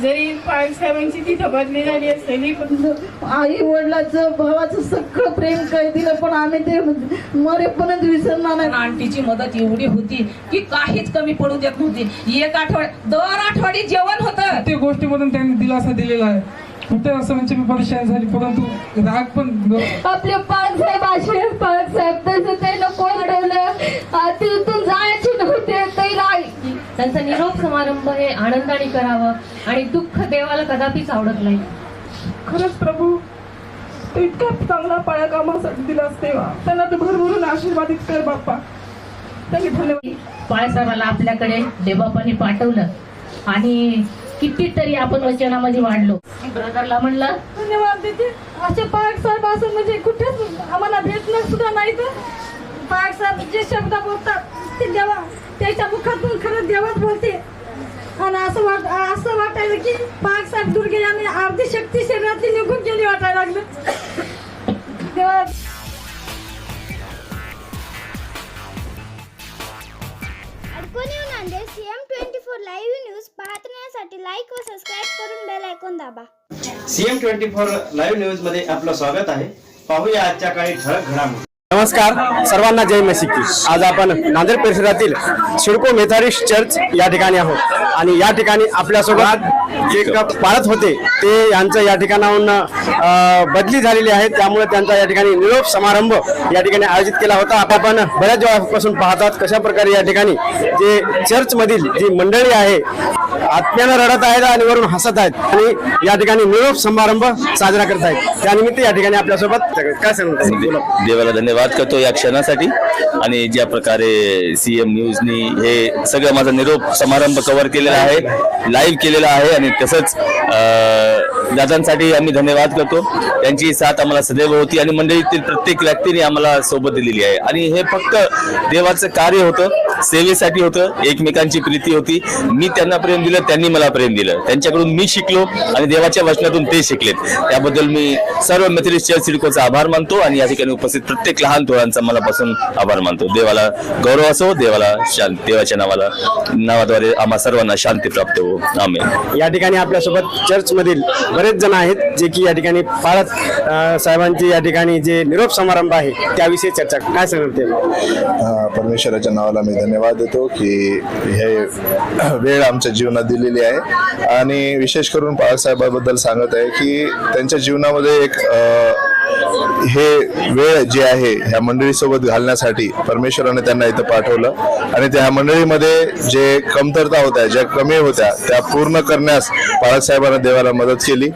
जरी पाळक साहेबांची तिथं बदली झाली असली पण आई वडिलाचं भावाचं सगळं प्रेम काय दिलं पण आम्ही ते मरेपर्यंत विसरणार नाही. आंटीची मदत एवढी होती की काहीच कमी पडू देत नव्हती. एक आठवड दर आठवडी जेवण होतं. प्रत्येक गोष्टीमधून त्यांनी दिलासा दिलेला आहे. कुठे असं म्हणजे मी परेशान झाली परंतु राग पण आपले पाळक साहेब असे पाळक त्यांचा निरोप समारंभ हे आनंदाने करावं आणि दुःख देवाला कदापिच आवडत नाही. खरंच प्रभू तू इतका चांगला पाळ्या कामासाठी दिलास तेव्हा. त्यांना तू भरभरून आशीर्वादित कर बाप्पा. त्यांनी धन्यवाद. बाळासाहेबाला आपल्याकडे देवबापांनी पाठवलं आणि कितीतरी आपण वचनामध्ये वाढलो. ब्रदरला म्हणलं धन्यवाद देते असे पाळक साहेब असं म्हणजे कुठेच आम्हाला भेटणार सुद्धा नाही तर? पाळक साहेब जे शब्द बोलतात ते देवा त्याच्या मुखातून खरं देवाच बोलते. आणि असं वाट असं वाटायला की पाळक साहेब दुर्गे यांनी अर्धी शक्ती शरीरातली निघून गेली वाटायला लागलं. देवा. Nanded CM twenty four live news पाहण्यासाठी लाईक व सबस्क्राईब करून बेल ऐकून दाबा. सीएम ट्वेंटी फोर लाईव्ह न्यूजमध्ये आपलं स्वागत आहे. पाहूया आजच्या काही ठळक घडामोडी. नमस्कार सर्वांना जय मसिकी. आज आपण नांदेड परिसरातील शिडको मेथारिस्ट चर्च या ठिकाणी आहोत. आणि या ठिकाणी आपल्यासोबत जे क- पाळत होते ते यांचं या ठिकाणाहून बदली झालेली आहे. त्यामुळे त्यांचा या ठिकाणी निरोप समारंभ या ठिकाणी आयोजित केला होता. आपण बऱ्याच वेळापासून पाहतात कशा प्रकारे या ठिकाणी जे चर्च मधील जी मंडळी आहे आत्म्यानं रडत आहेत आणि वरून हसत आहेत आणि या ठिकाणी निरोप समारंभ साजरा करत आहेत. त्यानिमित्त या ठिकाणी आपल्यासोबत काय सांगतात. देवाला धन्यवाद करतो या क्षणासाठी. आणि ज्या प्रकारे सीएम न्यूजनी हे सगळं माझा निरोप समारंभ कव्हर केलेला आहे लाईव्ह केलेला आहे. आणि तसंच दादांसाठी आम्ही धन्यवाद करतो. त्यांची साथ आम्हाला सदैव होती आणि मंडळीतील प्रत्येक व्यक्तीने आम्हाला सोबत दिलेली आहे. आणि हे फक्त देवाचं कार्य होतं सेवेसाठी होतं एकमेकांची प्रीती होती. मी त्यांना प्रेम दिलं त्यांनी मला प्रेम दिलं. त्यांच्याकडून मी शिकलो आणि देवाच्या वचनातून ते शिकलेत. त्याबद्दल मी सर्व मेथडिस्ट चर्च सिडकोचा आभार मानतो आणि या ठिकाणी उपस्थित प्रत्येक लहान थोरांचा मनापासून आभार मानतो. देवाला गौरव असो देवाला शांत देवाच्या नावाला नावाद्वारे आम्हा सर्वांना शांती प्राप्त हो. आम्ही या ठिकाणी आपल्यासोबत चर्चमधील बरेच जण आहेत जे की या ठिकाणी पाळत साहेबांची या ठिकाणी जे निरोप समारंभ आहे त्याविषयी चर्चा. काय सांगते परमेश्वराच्या नावाला मी धन्यवाद देतो की हे वेळ आमच्या जीवनात दिलेली आहे. आणि विशेष करून बाळासाहेबाबद्दल सांगत आहे की त्यांच्या जीवनामध्ये एक हे वेळ जे आहे ह्या मंडळीसोबत घालण्यासाठी परमेश्वराने त्यांना इथं पाठवलं. आणि त्या मंडळीमध्ये जे कमतरता होत्या ज्या कमी होत्या त्या पूर्ण करण्यास बाळासाहेबांना देवाला मदत केली.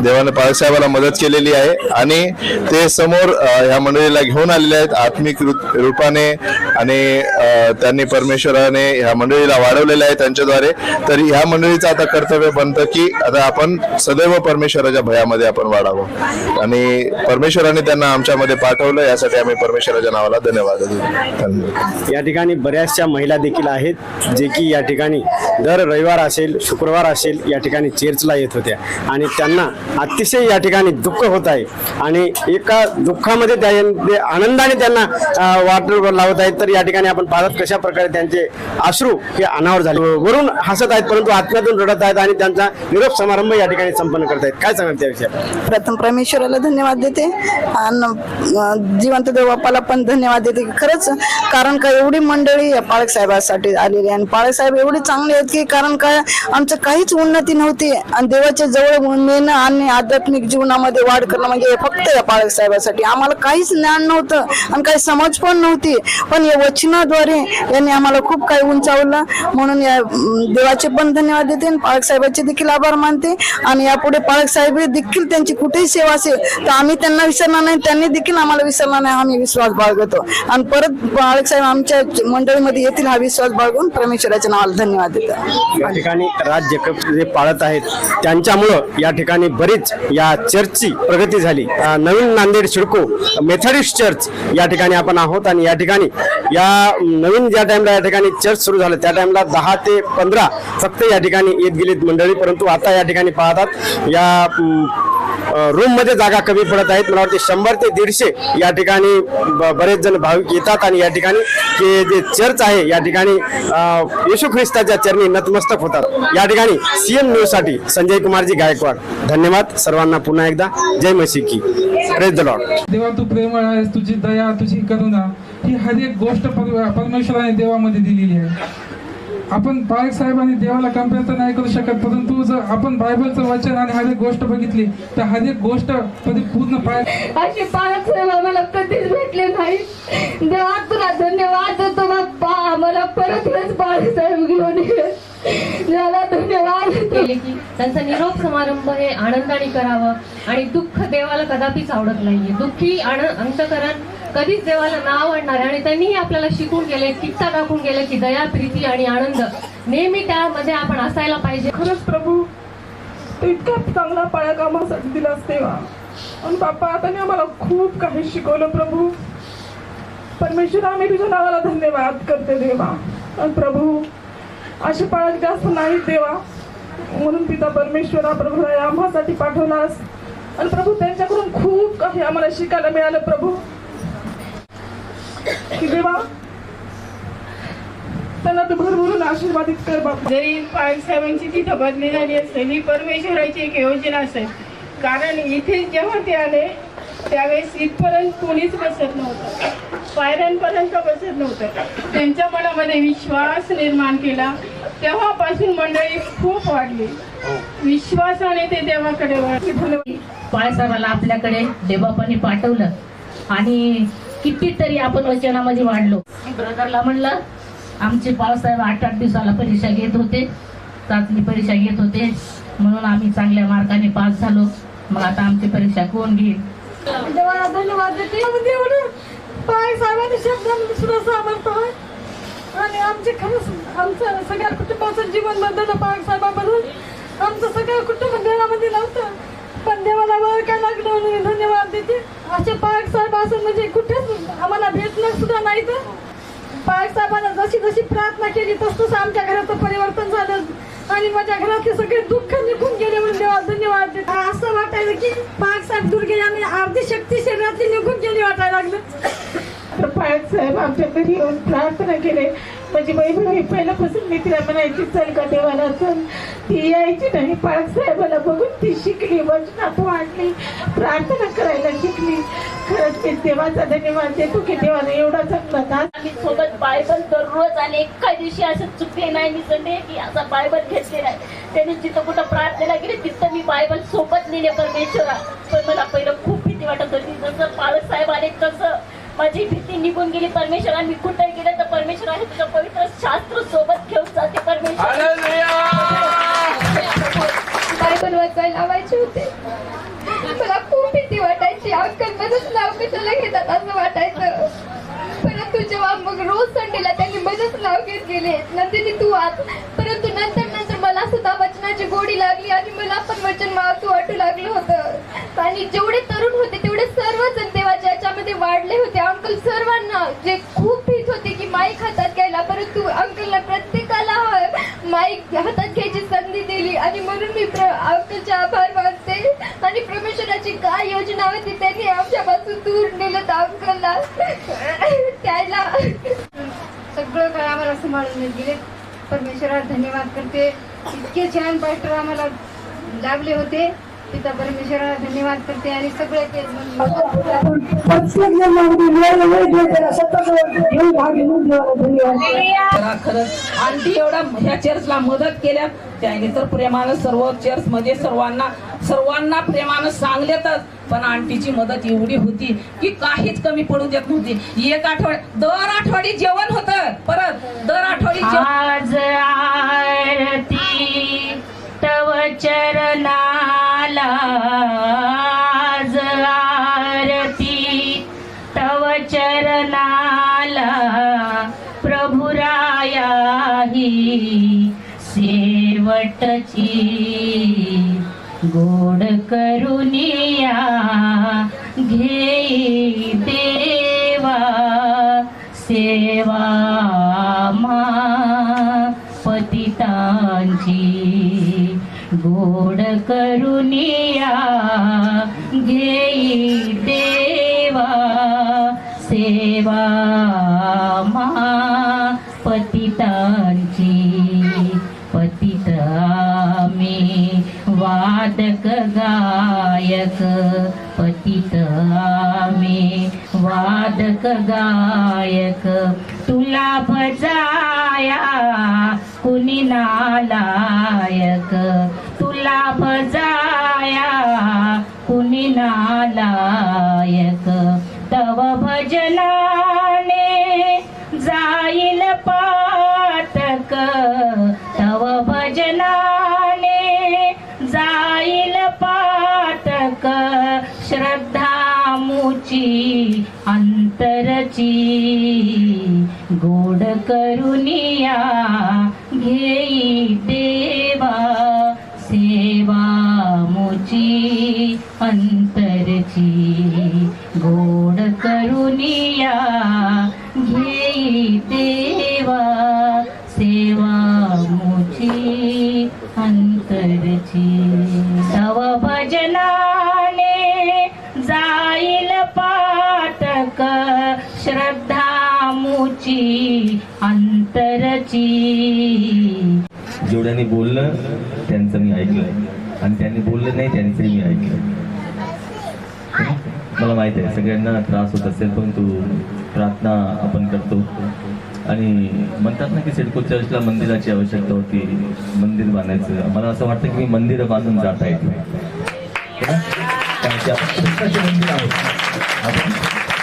देवाने पाळसाहेबाला मदत केलेली आहे. आणि ते समोर ह्या मंडळीला घेऊन आलेले आहेत. आत्मिक रूपाने आणि त्यांनी परमेश्वराने ह्या मंडळीला वाढवलेलं आहे त्यांच्याद्वारे. तर ह्या मंडळीचं आता कर्तव्य बनतं की आता आपण सदैव परमेश्वराच्या भयामध्ये आपण वाढावं. आणि परमेश्वराने त्यांना आमच्यामध्ये पाठवलं. यासाठी आम्ही परमेश्वराच्या नावाला धन्यवाद धन्यवाद. या ठिकाणी बऱ्याचशा महिला देखील आहेत जे की या ठिकाणी दर रविवार असेल शुक्रवार असेल या ठिकाणी चर्चला येत होत्या. आणि त्यांना अतिशय या ठिकाणी दुःख होत आहे. आणि एका दुःखामध्ये त्या आनंदाने त्यांना वाटर वाट लावत आहेत. तर या ठिकाणी आपण पाहत कशा प्रकारे त्यांचे अश्रू हे अनावर झाले. वरून हसत आहेत परंतु आत्म्यातून रडत आहेत आणि त्यांचा निरोप समारंभ या ठिकाणी संपन्न करत आहेत. काय सांगाल त्या विषयात? प्रथम परमेश्वराला धन्यवाद देते. आणि जिवंत देवबापाला पण धन्यवाद देते खरंच कारण का एवढी मंडळी या पाळक साहेबांसाठी आलेली आणि पाळक साहेब एवढे चांगले आहेत की कारण काय आमचं काहीच उन्नती नव्हती. आणि देवाच्या जवळ नेणं आणि आध्यात्मिक जीवनामध्ये वाढ करणं म्हणजे फक्त या पाळक साहेबांसाठी. आम्हाला काहीच ज्ञान नव्हतं आणि काही समज पण नव्हती. पण या वचनाद्वारे यांनी आम्हाला खूप काही उंचावलं. म्हणून या देवाचे पण धन्यवाद देते आणि पाळक साहेबांचे देखील आभार मानते. आणि यापुढे पाळक साहेब देखील त्यांची कुठेही सेवा असेल तर आम्ही त्यांना विसरणार नाही. त्यांनी देखील आम्हाला विसरणार नाही. आम्ही विश्वास बाळगतो. आणि परत पाळक साहेब आमच्या मंडळीमध्ये येतील हा विश्वास बाळगून परमेश्वराच्या नावाला धन्यवाद देतो. या ठिकाणी राज्य जे पाळत आहेत त्यांच्यामुळं या ठिकाणी बरीच या चर्चची प्रगती झाली. नवीन नांदेड शिडको मेथडिस्ट चर्च या ठिकाणी आपण आहोत आणि या ठिकाणी या नवीन ज्या टाइमला या ठिकाणी चर्च सुरू झालं त्या टाइमला दहा ते पंधरा फक्त या ठिकाणी येत गेलीत मंडळी. परंतु आता या ठिकाणी पाहतात या रूममध्ये जागा कमी पडत आहेत. मला वाटते शंभर ते दीडशे या ठिकाणी बरेच जण भाविक येतात आणि या ठिकाणी जे चर्च आहे या ठिकाणी येशू ख्रिस्ताच्या चरणी नतमस्तक होतात. या ठिकाणी सीएम न्यूजसाठी संजय कुमारजी गायकवाड. धन्यवाद सर्वांना पुन्हा एकदा. जय मसी की प्रेज द लॉर्ड देवा तू प्रेमळ आहेस तुझी दया तुझी करुणा ही हर एक गोष्ट परमेश्वराने देवामध्ये दिलेली आहे. आपण पायक साहेबांनी देवाला कंपेअर तर नाही करू शकत परंतु जर आपण बायबलचं वचन आणि हर एक गोष्ट बघितली तर हर एक गोष्ट पूर्ण पाय असे पालक साहेब आम्हाला कधीच भेटले नाही. देवा तुला धन्यवाद देतो बाप्पा. आम्हाला परत वेळेस पालक साहेब घेऊन ये. देवाला धन्यवाद केले की त्यांचा निरोप समारंभ हे आनंदाने करावं. आणि दुःख देवाला कदापिच आवडत नाहीये. दुःखी आण अंतकरण कधीच देवाला नाव आवडणार आहे आणि त्यांनीही आपल्याला शिकून गेले किस्सा दाखवून गेले की दया प्रीती आणि आनंद नेहमी त्यामध्ये आपण असायला पाहिजे. खरंच प्रभू इतका चांगला पाया कामासाठी दिलास तेव्हा. आणि बाप्पा त्याने आम्हाला खूप काही शिकवलं प्रभू. परमेश्वर आम्ही तुझ्या नावाला धन्यवाद करते देवा. आणि प्रभू असे पाळत जास्त नाही देवा. म्हणून पिता परमेश्वरा प्रभू आम्हासाठी पाठवलास. आणि प्रभू त्यांच्याकडून खूप काही आम्हाला शिकायला मिळालं प्रभू. की देवा त्यांना तू भरभरून आशीर्वादित कर बाप्पा जरी साहेबांची तिथं बदली झाली असेल ही परमेश्वराची एक योजना असेल. कारण इथे जेव्हा ते आले त्यावेळेस इथपर्यंत कोणीच बसत नव्हतं. पायऱ्यांपर्यंत बसत नव्हतं. त्यांच्या मनामध्ये विश्वास निर्माण केला. तेव्हापासून मंडळी खूप वाढली. विश्वासाने ते देवाकडे वळली बाळासाहेबाला आपल्याकडे देवबापांनी पाठवलं आणि कितीतरी आपण वचनामध्ये वाढलो. ब्रदरला म्हणलं आमचे पावसाहेब आठ आठ दिवसाला परीक्षा घेत होते. चाचणी परीक्षा घेत होते. म्हणून आम्ही चांगल्या मार्काने पास झालो. मग आता आमची परीक्षा कोण घेईल? धन्यवाद एवढं पाय साहेबांच्या शब्दांमध्ये सुद्धा सामर्थ्य आहे. आणि आमचे खरंच आमचं सगळ्या कुटुंबाचं जीवन बदललं पाय साहेबाबद्दल आमचं सगळं कुटुंब घरामध्ये नव्हतं. पण देवाला वर काय लागलं म्हणून धन्यवाद देते. असे पार्क साहेब असं म्हणजे कुठेच आम्हाला भेटणं सुद्धा नाही तर. पार्क साहेबांना जशी जशी प्रार्थना केली तस तसं आमच्या घराचं परिवर्तन झालं. आणि माझ्या घरातले सगळे दुःख निघून गेले म्हणून देवा धन्यवाद देते. असं वाटायचं की पार्क साहेब दूर गेले आणि अर्धी शक्ती शरीरातली निघून गेली वाटायला लागलं. तर पार्क साहेब आमच्या घरी येऊन प्रार्थना केले. माझी बहिण ही पहिल्यापासून मी तिला म्हणायची चल का देवाला चल. ती यायची नाही. पाळक साहेबाला बघून ती शिकली वचनात वाढली प्रार्थना करायला शिकली. खरंच मी देवाचा धन्यवाद देतो की देवाने एवढा चांगला दास आम्ही सोबत बायबल दररोज आणि एका दिवशी असं चुकले नाही मी की असा बायबल घेतलेला नाही. त्याने जिथं कुठं प्रार्थना केली तिथं मी बायबल सोबत लिहिले परमेश्वरा पण मला पहिलं खूप भीती वाटत होती. जसं पाळक साहेब आले तसं माझी भीती निघून गेली. परमेश्वरा मी कुठे गेले तर परमेश्वर आहे तुझं पवित्र शास्त्र सोबत घेऊन जाते परमेश्वर. बायबल वाचायला लावायचे होते. मला खूप भीती वाटायची. अंकल मध्येच नाव कशाला घेतात असं वाटायचं. परंतु जेव्हा मग रोज संडेला त्यांनी मध्येच नाव घेत गेले. नंतर तू वाच परंतु नंतर नंतर मला सुद्धा वचनाची गोडी लागली आणि मला पण वचन मावतो वाटू लागलं होतं. आणि जेवढे तरुण होते तेवढे सर्वजण देवाच्या याच्यामध्ये वाढले होते अंकल सर्वांना जे खूप भीत होते की माईक हातात घ्यायला परंतु अंकलला प्रत्येकाला माईक हातात घ्यायची संधी दिली आणि म्हणून मी प्र अंकलचे आभार मानते आणि परमेश्वराची काय योजना होती त्यांनी आमच्यापासून दूर नेलं तर अंकलला त्याला सगळं काय आम्हाला दिले. परमेश्वराला धन्यवाद करते. इतके छान पास्टर आम्हाला लाभले होते. पिता परमेश्वराला धन्यवाद करते आणि सगळे एवढा ह्या चर्चला मदत केल्या. त्याने तर प्रेमानं सर्व चर्च मध्ये सर्वांना सर्वांना प्रेमानं सांगलेतच. पण आंटीची मदत एवढी होती की काहीच कमी पडू देत नव्हती. एक आठवड दर आठवडी जेवण होतं. परत दर आठवडी आज आरती शेवटची गोड करुनिया घेई देवा सेवा मा पतितांची गोड करुनिया घेई देवा सेवा गायक पतित आम्ही वादक गायक. तुला भजाया कुणी नालायक? तुला भजाया कुणी नालायक? तव भजनाने जाईल पा अंतरची गोड करुनिया घेई देवा सेवा मुची अंतरची गोड करुनिया घेई देवा सेवा मुची अंतरची. तव भजना अंतरची जेवढ्यांनी बोललं त्यांचं मी ऐकलं आणि त्यांनी बोललं नाही त्यांचंही मी ऐकलं मला माहीत आहे सगळ्यांना त्रास होत असेल पण तू प्रार्थना आपण करतो. आणि म्हणतात ना की सिडको चर्चला मंदिराची आवश्यकता होती मंदिर बांधायचं. मला असं वाटतं की मी मंदिर बांधून जाता येत. नाही मंदिर आहोत. आपण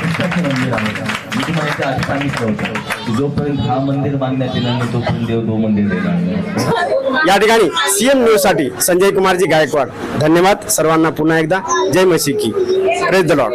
कृष्णाचे मंदिर आहोत. मी तुम्हाला आधी सांगितलं होतं. जोपर्यंत हा मंदिर बांधण्यात येणार नाही तोपर्यंत देव तो मंदिर देणार नाही. या ठिकाणी सीएम न्यूजसाठी संजय कुमारजी गायकवाड. धन्यवाद सर्वांना पुन्हा एकदा. जय मसिकी प्रेस द लॉर्ड